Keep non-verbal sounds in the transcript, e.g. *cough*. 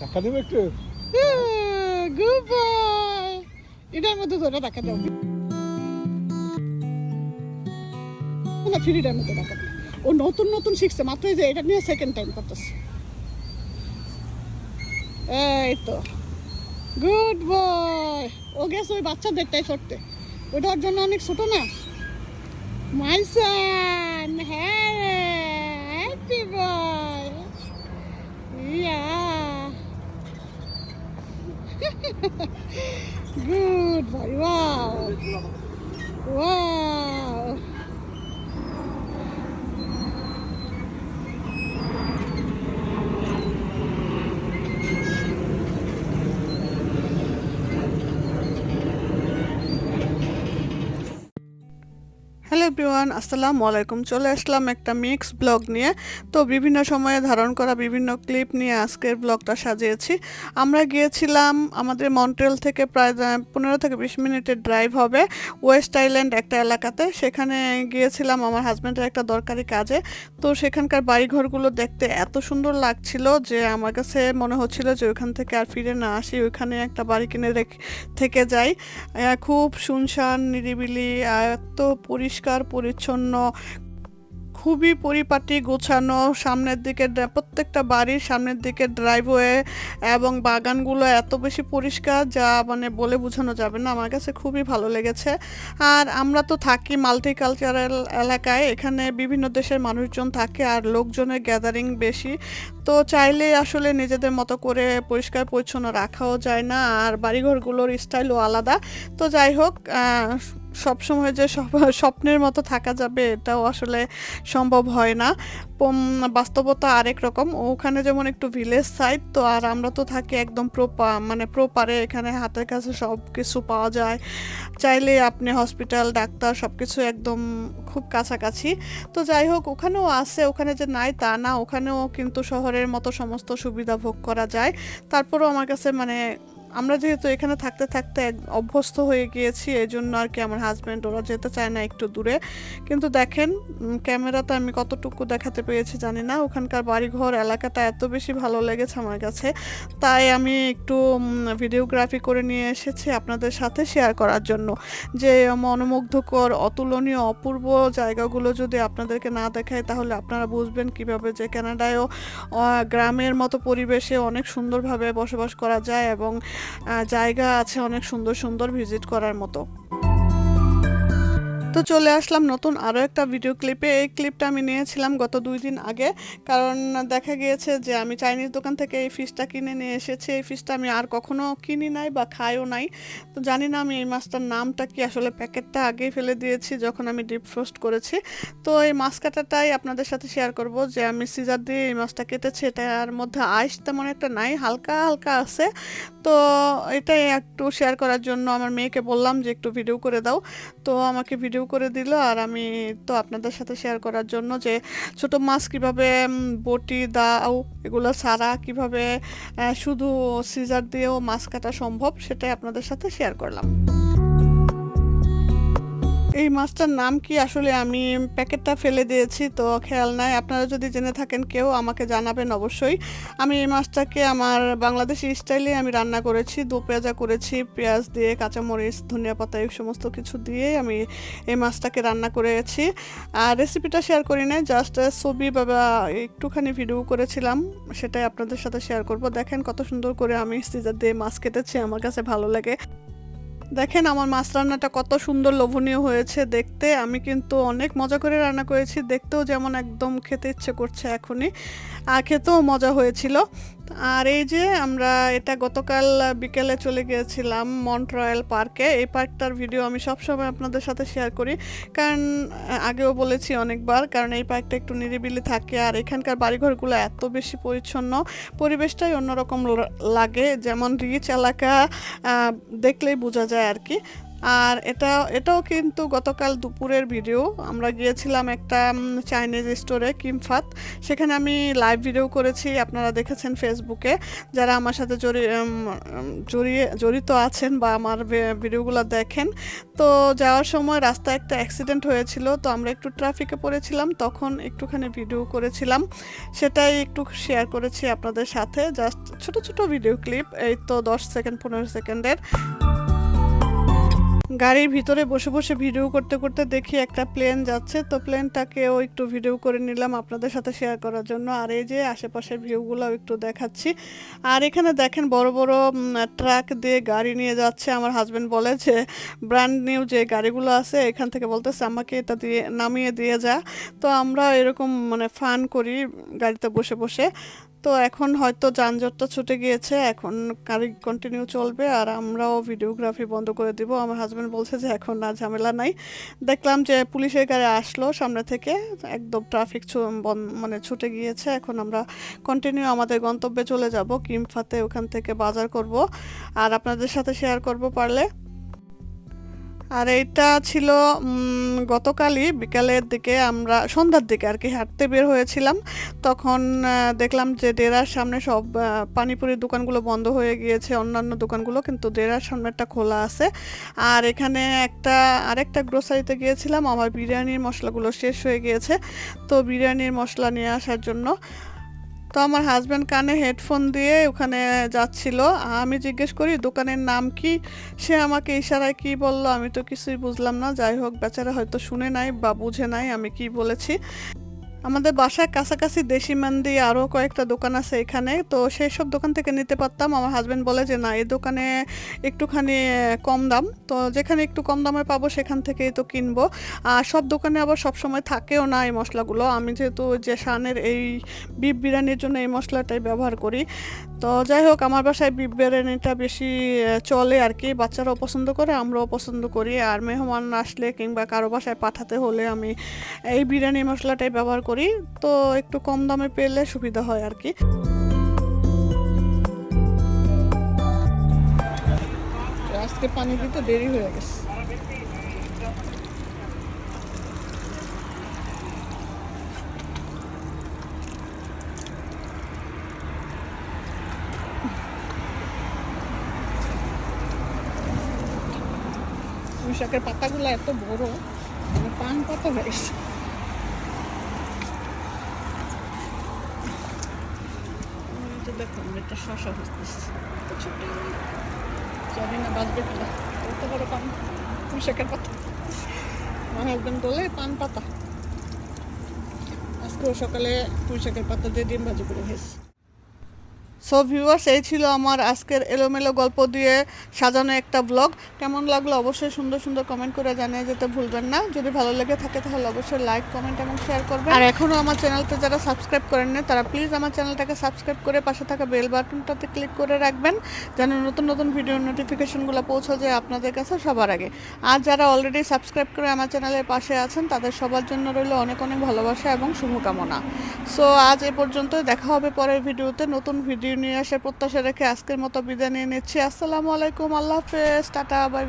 ধাক্কা দেবে একটু? গুড বয় এটার মধ্যে ধরে দেখা দাও। না ফ্রিডার মধ্যে দেখা ও নতুন নতুন শিখছে, মাত্র যে এটা নিয়ে সেকেন্ড টাইম করতেছে। এই তো। গুড বয় ও গেছে ওই বাচ্চাদেরটাই করতে ওটা ওর জন্য অনেক ছোট না? মাই সান হ্যাঁ। *laughs* Good boy. Wow. Wow. Hello everyone, আসসালামু আলাইকুম। চলে আসলাম একটা মিক্স ব্লগ নিয়ে। তো বিভিন্ন সময়ে ধারণ করা বিভিন্ন ক্লিপ নিয়ে আজকের ব্লগটা সাজিয়েছি। আমরা গিয়েছিলাম আমাদের মন্ট্রেল থেকে প্রায় পনেরো থেকে বিশ মিনিটের ড্রাইভ হবে ওয়েস্ট আইল্যান্ড একটা এলাকাতে। সেখানে গিয়েছিলাম আমার হাজব্যান্ডের একটা দরকারি কাজে। তো সেখানকার বাড়িঘরগুলো দেখতে এত সুন্দর লাগছিল যে আমার কাছে মনে হচ্ছিল যে ওইখান থেকে আর ফিরে না আসি, ওইখানে একটা বাড়ি কিনে রেখে থেকে যাই। খুব শুনশান, নিরিবিলি, এত পরিষ্কার পরিচ্ছন্ন, খুবই পরিপাটি, গোছানো, সামনের দিকে প্রত্যেকটা বাড়ির সামনের দিকে ড্রাইভওয়ে এবং বাগানগুলো এত বেশি পরিষ্কার যা মানে বলে বোঝানো যাবে না। আমার কাছে খুবই ভালো লেগেছে। আর আমরা তো থাকি মাল্টিকালচারাল এলাকায়, এখানে বিভিন্ন দেশের মানুষজন থাকে আর লোকজনের গ্যাদারিং বেশি। তো চাইলে আসলে নিজেদের মতো করে পরিষ্কার, পরিচ্ছন্ন রাখাও যায় না আর বাড়িঘরগুলোর স্টাইলও আলাদা। তো যাই হোক সবসময় যে সব- *laughs* স্বপ্নের মতো থাকা যাবে, এটাও আসলে সম্ভব হয় না। বাস্তবতা আরেক রকম। ওখানে যেমন একটু ভিলেজ সাইড তো আর আমরা তো থাকি একদম প্রোপা মানে প্রোপারে এখানে হাতের কাছে সব কিছু পাওয়া যায়। চাইলে আপনি হসপিটাল ডাক্তার সব কিছু একদম খুব কাছাকাছি। তো যাই হোক, ওখানেও আছে, ওখানে যে নাই তা না। ওখানেও কিন্তু শহরের মতো সমস্ত সুবিধা ভোগ করা যায়। তারপরেও আমার কাছে মানে আমরা যেহেতু এখানে থাকতে থাকতে অভ্যস্ত হয়ে গিয়েছি এই জন্য আর কি আমার হাজব্যান্ড ওরা যেতে চায় না একটু দূরে। কিন্তু দেখেন উম, ক্যামেরাতে আমি কতটুকু দেখাতে পেরেছি জানি না। ওখানকার বাড়িঘর এলাকাটা এত বেশি ভালো লেগেছে আমার কাছে। তাই আমি একটু ভিডিওগ্রাফি করে নিয়ে এসেছি আপনাদের সাথে শেয়ার করার জন্য। যে মনোমুগ্ধকর অতুলনীয় অপূর্ব জায়গাগুলো যদি আপনাদেরকে না দেখায় তাহলে আপনারা বুঝবেন কীভাবে যে কানাডায়ও গ্রামের মতো পরিবেশে অনেক সুন্দরভাবে বসবাস করা যায় এবং জায়গা আছে অনেক সুন্দর সুন্দর ভিজিট করার মতো। তো চলে আসলাম নতুন আরও একটা ভিডিও ক্লিপে এই ক্লিপটা আমি নিয়েছিলাম গত দুই দিন আগে। কারণ দেখা গিয়েছে যে আমি চাইনিজ দোকান থেকে এই ফিশটা কিনে নিয়ে এসেছি। এই ফিশটা আমি আর কখনো কিনি নাই বা খাইও নাই। তো জানি না আমি এই মাছটার নামটা কি আসলে প্যাকেটটা আগেই ফেলে দিয়েছি যখন আমি ডিপ ফ্রোস্ট করেছি। তো এই মাছ কাটাটাই আপনাদের সাথে শেয়ার করব যে আমি সিজার দিয়ে এই মাছটা কেটেছি। এটার মধ্যে আইস তেমন একটা নাই, হালকা হালকা আছে। তো এটাই একটু শেয়ার করার জন্য আমার মেয়েকে বললাম যে একটু ভিডিও করে দাও। তো আমাকে ভিডিও করে দিল আর আমি তো আপনাদের সাথে শেয়ার করার জন্য যে ছোট মাছ কীভাবে বটি দাও এগুলো ছাড়া কীভাবে শুধু সিজার দিয়েও মাছ কাটা সম্ভব সেটাই আপনাদের সাথে শেয়ার করলাম। এই মাছটার নাম কি? আসলে আমি প্যাকেটটা ফেলে দিয়েছি, তো খেয়াল নাই। আপনারা যদি জেনে থাকেন, কেউ আমাকে জানাবেন অবশ্যই। আমি এই মাছটাকে আমার বাংলাদেশি স্টাইলে আমি রান্না করেছি। দু পেঁয়াজা করেছি, পেঁয়াজ দিয়ে কাঁচামরিচ, ধনিয়া পাতা, এই সমস্ত কিছু দিয়ে আমি এই মাছটাকে রান্না করেছি। আর রেসিপিটা শেয়ার করি নাই জাস্ট ছবি বা বা, একটুখানি ভিডিও করেছিলাম, সেটাই আপনাদের সাথে শেয়ার করব। দেখেন কত সুন্দর করে আমি সিজার দিয়ে মাছ কেটেছি, আমার কাছে ভালো লাগে। দেখেন আমার মাছ রান্নাটা কত সুন্দর লোভনীয় হয়েছে দেখতে। আমি কিন্তু অনেক মজা করে রান্না করেছি, দেখতেও যেমন একদম খেতে ইচ্ছে করছে এখনই। খেতেও মজা হয়েছিল। আর এই যে আমরা এটা গতকাল বিকেলে চলে গিয়েছিলাম মন্ট রয়্যাল পার্কে। এই পার্কটার ভিডিও আমি সবসময় আপনাদের সাথে শেয়ার করি। কারণ আগেও বলেছি অনেকবার, কারণ এই পার্কটা একটু নিরিবিলি থাকে আর এখানকার বাড়িঘরগুলো এত বেশি পরিচ্ছন্ন। পরিবেশটাই অন্যরকম লাগে। যেমন রিচ এলাকা দেখলেই বোঝা যায় আর কি। আর এটা, এটাও কিন্তু গতকাল দুপুরের ভিডিও। আমরা গিয়েছিলাম একটা চাইনিজ স্টোরে কিমফাত সেখানে আমি লাইভ ভিডিও করেছি, আপনারা দেখেছেন ফেসবুকে যারা আমার সাথে জড়িয়ে, জড়িত আছেন বা আমার ভিডিওগুলো দেখেন, তো যাওয়ার সময় রাস্তায় একটা অ্যাক্সিডেন্ট হয়েছিল, তো আমরা একটু ট্রাফিকে পড়েছিলাম, তখন একটুখানি ভিডিও করেছিলাম। সেটাই একটু শেয়ার করেছি আপনাদের সাথে। জাস্ট ছোট ছোট ভিডিও ক্লিপ এই তো দশ সেকেন্ড পনেরো সেকেন্ডের গাড়ির ভিতরে বসে বসে ভিডিও করতে করতে দেখি একটা প্লেন যাচ্ছে। তো প্লেনটাকেও একটু ভিডিও করে নিলাম আপনাদের সাথে শেয়ার করার জন্য। আর এই যে আশেপাশের ভিউগুলোও একটু দেখাচ্ছি। আর এখানে দেখেন বড় বড় ট্রাক দিয়ে গাড়ি নিয়ে যাচ্ছে। আমার হাজব্যান্ড বলে যে ব্র্যান্ড নিউ যে গাড়িগুলো আছে, এখান থেকে বলতেছে, আমাকে এটা দিয়ে, নামিয়ে দিয়ে যা। তো আমরা এরকম মানে ফান করি গাড়িতে বসে বসে। তো এখন হয়তো যানজটটা ছুটে গিয়েছে, এখন গাড়ি কন্টিনিউ চলবে আর আমরাও ভিডিওগ্রাফি বন্ধ করে দিব। আমার হাজব্যান্ড বলছে যে এখন না ঝামেলা নাই। দেখলাম যে পুলিশের গাড়ি আসলো সামনে থেকে, একদম ট্রাফিক মানে ছুটে গিয়েছে। এখন আমরা কন্টিনিউ আমাদের গন্তব্যে চলে যাব, কিমফাতে ওখান থেকে বাজার করব। আর আপনাদের সাথে শেয়ার করব পারলে। আর এইটা ছিল গতকালই বিকালের দিকে আমরা, সন্ধ্যার দিকে আর কি হাঁটতে বের হয়েছিলাম। তখন দেখলাম যে ডেরার সামনে সব পানিপুরির দোকানগুলো বন্ধ হয়ে গিয়েছে, অন্যান্য দোকানগুলো কিন্তু ডেরার সামনেটা খোলা আছে। আর এখানে একটা, আরেকটা গ্রোসারিতে গিয়েছিলাম, আমার বিরিয়ানির মশলাগুলো শেষ হয়ে গিয়েছে। তো বিরিয়ানির মশলা নিয়ে আসার জন্য তো আমার হাজব্যান্ড কানে হেডফোন দিয়ে ওখানে যাচ্ছিল। আমি জিজ্ঞেস করি, দোকানের নাম কি? সে আমাকে ইশারায় কি বলল, আমি তো কিছুই বুঝলাম না। যাই হোক, বেচারা হয়তো শুনে নাই বা বুঝে নাই আমি কি বলেছি। আমাদের বাসার কাছাকাছি দেশি মান্দি আরও কয়েকটা দোকান আছে এখানে। তো সেই সব দোকান থেকে নিতে পারতাম। আমার হাজব্যান্ড বলে যে, না, এই দোকানে একটুখানি কম দাম। তো যেখানে একটু কম দামে পাবো, সেখান থেকেই তো কিনবো। আর সব দোকানে আবার সব সময় থাকেও না এই মশলাগুলো। আমি যেহেতু যে শানের এই বিফ বিরিয়ানির জন্য এই মশলাটাই ব্যবহার করি। তো যাই হোক, আমার বাসায় বিরিয়ানিটা বেশি চলে আর কি। বাচ্চারাও পছন্দ করে, আমরাও পছন্দ করি। আর মেহমান আসলে কিংবা কারও বাসায় পাঠাতে হলে আমি এই বিরিয়ানি মশলাটাই ব্যবহার করি। তো একটু কম দামে পেলে সুবিধা হয় আর কি। আজকে পানি দিতে দেরি হয়ে গেছে। পুঁই শাকের পাতাগুলো এত বড় মানে পান পাতা হয়ে গেছে। জানি না বড় পান পাতা। আমার হাজবেন্ড বলে, পান পাতা। সকালে পুঁই শাকের পাতা দিয়ে ডিম ভাজি করে খেয়েছি। সো ভিউয়ার্স এই ছিল আমার আজকের এলোমেলো গল্প দিয়ে সাজানো একটা ব্লগ কেমন লাগল অবশ্যই সুন্দর সুন্দর কমেন্ট করে জানিয়ে যেতে ভুলবেন না। যদি ভালো লেগে থাকে তাহলে অবশ্যই লাইক কমেন্ট এবং শেয়ার করবেন। আর এখনও আমার চ্যানেলটা যারা সাবস্ক্রাইব করেন না তারা প্লিজ আমার চ্যানেলটাকে সাবস্ক্রাইব করে পাশে থাকা বেল বাটনটাতে ক্লিক করে রাখবেন যেন নতুন নতুন ভিডিও নোটিফিকেশনগুলো পৌঁছে যায় আপনাদের কাছে সবার আগে। আর যারা অলরেডি সাবস্ক্রাইব করে আমার চ্যানেলের পাশে আছেন তাদের সবার জন্য রইল অনেক অনেক ভালোবাসা এবং শুভকামনা। সো আজ এ পর্যন্ত দেখা হবে পরের ভিডিওতে নতুন ভিডিও নিয়ে আসার প্রত্যাশা রেখে আজকের মতো বিদায় নিয়ে নিচ্ছি। আসসালামু আলাইকুম, আল্লাহ হাফেজ, টাটা বাই।